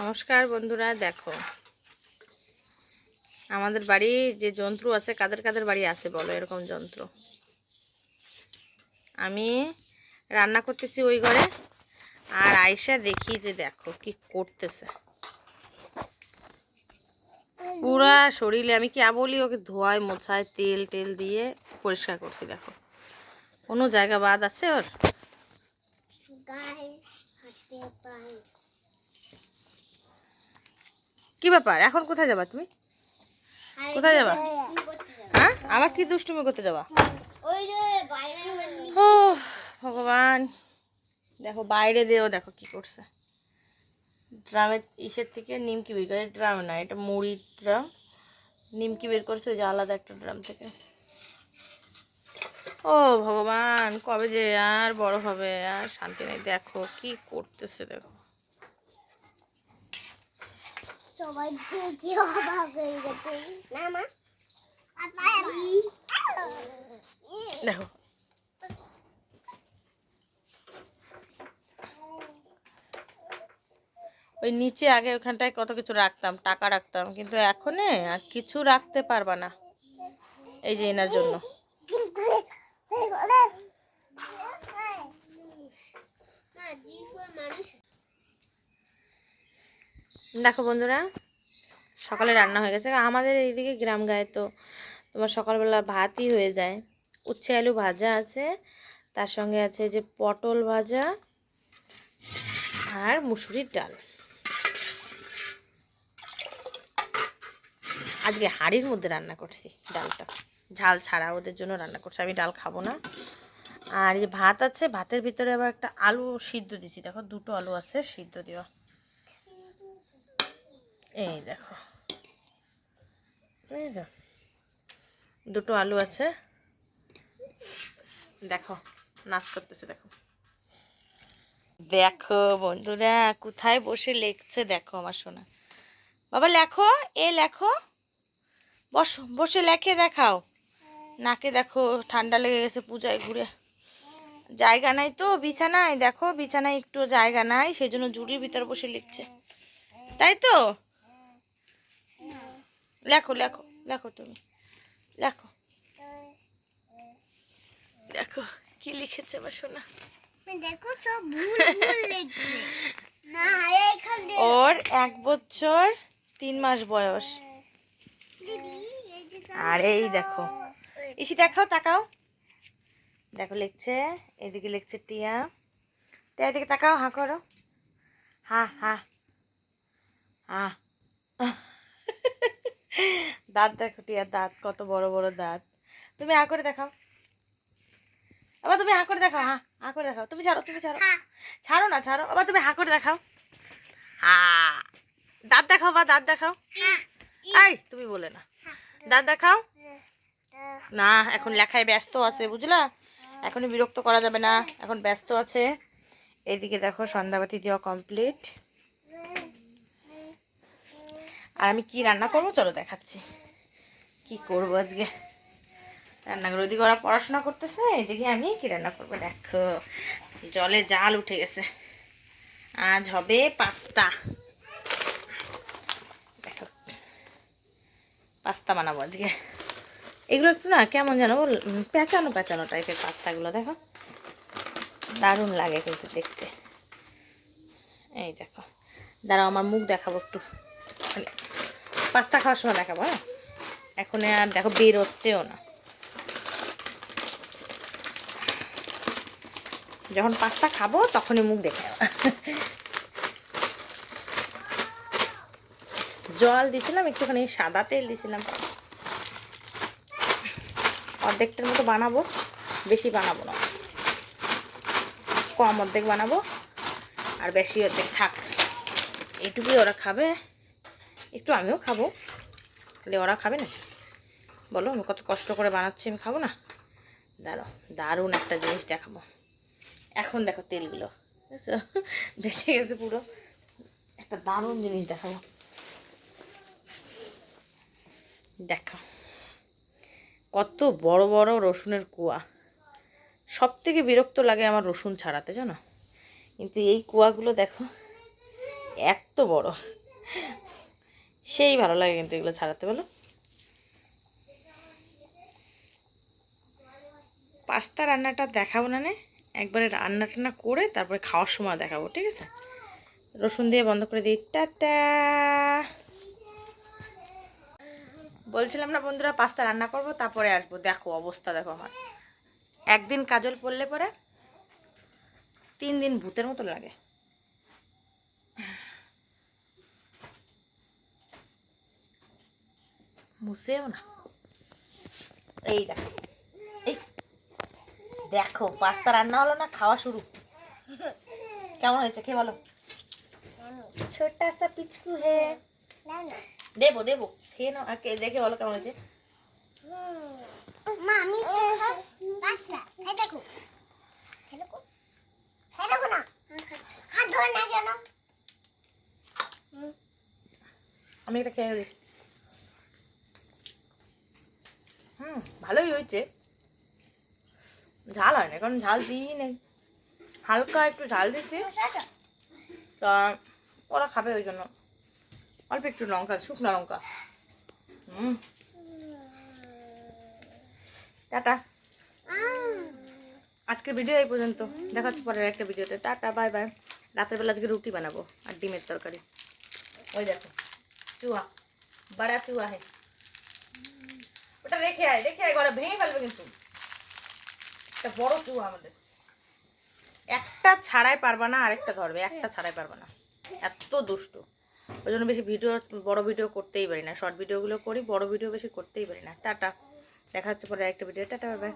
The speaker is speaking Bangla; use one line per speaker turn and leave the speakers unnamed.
নমস্কার বন্ধুরা, দেখো। আমাদের বাড়ি যে যন্ত্র আছে, কাদের কাদের বাড়ি আছে বলো এরকম যন্ত্র? আমি রান্না করতেছি ওই ঘরে, আর আয়সা দেখি যে দেখো কি করতেছে। পুরা শরীরে, আমি কি বলি, ওকে ধোয়ায়, মোছায় তেল টেল দিয়ে পরিষ্কার করছি, দেখো। কোনো জায়গা বাদ আছে ওর?
গায়ে হাতে পায়ে।
কি ব্যাপার? এখন কোথায় যাবা তুমি? কোথায় যাবা? হ্যাঁ? আবার কি দুষ্টুমি করতে যাবা? ও ভগবান। দেখো বাইরে দিয়েও দেখো কি করছে। ড্রামের ইসের থেকে নিমকি বের করে ড্রাম না এটা মুড়ির ড্রাম। নিমকি বের করছে ওই যে আলাদা একটা ড্রাম থেকে। ও ভগবান কবে যে আর বড় হবে আর শান্তি নেই। দেখো কি করতেছে দেখো।
সবাই কি অবাক হয়ে গেছে। না মা?
দেখো। ওই নিচে আগে ওখানটায় কত কিছু রাখতাম টাকা রাখতাম কিন্তু এখন আর কিছু রাখতে পারবা না এই যে এনার জন্য। দেখো বন্ধুরা, সকালে রান্না হয়ে গেছে। আমাদের এইদিকে গ্রাম গায়ে তো তোমার সকালবেলা ভাতই হয়ে যায়। উচ্ছে আলু ভাজা আছে, তার সঙ্গে আছে যে পটল ভাজা আর মুসুরির ডাল। আজকে হাঁড়ির মধ্যে রান্না করছি ডালটা। ঝাল ছাড়া ওদের জন্য রান্না করছি, আমি ডাল খাব না। আর এই ভাত আছে, ভাতের ভিতরে আবার একটা আলু সিদ্ধ দিছি দেখো, দুটো আলু আছে সিদ্ধ দেওয়া। এই দেখো। বুঝেছ দুটো আলু আছে। দেখো, নাচ করতেছে, দেখো। দেখো বন্ধুরা, কোথায় বসে লেখছে দেখো আমার সোনা। বাবা, লেখো, এ লেখো। বসো, বসে লেখে দেখাও। নাকে দেখো, ঠান্ডা লেগে গেছে পূজায় ঘুরে। জায়গা নাই তো, বিছানায়। দেখো, বিছানায় একটু জায়গা নাই সেই জন্য জুড়ির ভিতর বসে লিখছে। তাই তো? লেখো লেখো লেখো তুমি। লেখো। দেখো কি লিখেছে আমার সোনা?
দেখো সব ভুল ভুল লিখছে। না এইখানে
ওর এক বছর তিন মাস বয়স। আর এই দেখো। ইসি দেখাও তাকাও। দেখো লিখছে এদিকে লিখছে টিয়া। তো এদিকে তাকাও হা করো। হা হা। দাঁত দেখো টিয়া দাঁত কত বড় বড় দাঁত। তুমি হা করে দেখাও। আবার তুমি হা করে দেখাও হা হা করে দেখাও। তুমি ছাড়ো তুমি ছাড়ো।
হ্যাঁ।
ছাড়ো না ছাড়ো। আবার তুমি হা করে দেখাও। হা। দাঁত দেখাও বা দাঁত দেখাও।
হ্যাঁ।
এই তুমি বলে না। দাঁত দেখাও। না এখন লেখায় ব্যস্ত আছে বুঝলা? এখনই বিরক্ত করা যাবে না। এখন ব্যস্ত আছে। এইদিকে দেখো সন্ধ্যাবাতি দেওয়া কমপ্লিট আর আমি কি রান্না করব? চলো দেখাচ্ছি। কি করব আজকে? রান্নাঘর ওদিকে ওরা পড়াশোনা করতেছে, এদিকে আমি কি রান্না করব? দেখো, জলে জাল উঠে গেছে। আজ হবে পাস্তা। দেখো, পাস্তা বানাবো আজকে। এগুলো একটু না কেমন যেন পেঁচানো পেঁচানো টাইপের পাস্তাগুলো, দেখো। দারুণ লাগে কিন্তু দেখতে। এই দেখো, দাঁড়াও, আমার মুখ দেখাবো একটু। মানে পাস্তা খাওয়ার সময় দেখাবো হ্যাঁ? এখন আর দেখো বেরোচ্ছেও না। যখন পাস্তা খাব তখনই মুখ দেখে জল দিছিলাম, একটুখানি সাদা তেল দিছিলাম। অর্ধেকটার মতো বানাবো, বেশি বানাবো না। কম অর্ধেক বানাবো, আর বেশি অর্ধেক থাক। এইটুকুই ওরা খাবে। একটু আমিও খাব। তাহলে ওরা খাবে না? বলো, আমি কত কষ্ট করে বানাচ্ছি, আমি খাব না? দাঁড়ো দারুণ একটা জিনিস দেখাবো। এখন দেখো তেলগুলো, বুঝছ? বেশি গেছে পুরো। একটা দারুণ জিনিস দেখাবো। দেখো, কত বড় বড় রসুনের কুয়া। সব থেকে বিরক্ত লাগে আমার রসুন ছাড়াতে, জানো? কিন্তু এই কুয়াগুলো দেখো, এত বড়। সেই ভালো লাগে কিন্তু এগুলো ছাড়াতে, বলো। পাস্তা রান্নাটা দেখাবো না নে। একবারে রান্না টান্না করে তারপরে খাওয়ার সময় দেখাবো, ঠিক আছে? রসুন দিয়ে বন্ধ করে দিই। টাটা। বলছিলাম না বন্ধুরা পাস্তা রান্না করব, তারপরে আসব। দেখো অবস্থা, দেখো আমার। একদিন কাজল পড়লে পরে তিন দিন ভূতের মতো লাগে। মুছেও না এই দেখো এই দেখো পাস্তা রান্না হলো না খাওয়া শুরু। কেমন হয়েছে খেয়ে বলো। ছোটা সা পিচকু হে। দেবো দেবো। খেয়ে নাও আর দেখে বলো কেমন হয়েছে।
আমি পাস্তা খাই দেখো। খাই দেখো। খাই দেখো না। হাত ধরে না কেন?
আমি এটা খেয়ে দিই হুম, ভালোই হয়েছে। ঝাল হয় না, কারণ ঝাল দিই নেই। হালকা একটু ঝাল
বুঝছ
তা ওরা খাবে ওই জন্য। অল্প একটু লঙ্কা, শুকনো লঙ্কা। হুম। টাটা। আজকের ভিডিও এই পর্যন্ত। দেখা হচ্ছে পরের একটা ভিডিওতে। Tata, bye bye. রাতের বেলা আজকে রুটি বানাবো আর ডিমের তরকারি। ওই দেখো, চুয়া। বড়া চুয়া হে। ওটা রেখে আয় রেখে আয়, ঘরে ভেঙে ফেলবে কিন্তু। একটা বড় চুয়া আমাদের। একটা ছাড়াই পারবা না, আরেকটা ধরবে। একটা ছাড়াই পারবা না। এত দুষ্ট। ওই জন্য বেশি ভিডিও, বড় ভিডিও করতেই পারি না। শর্ট ভিডিওগুলো করি, বড় ভিডিও বেশি করতেই পারি না। টাটা। দেখা হচ্ছে পরে একটা ভিডিও টাটা বাই।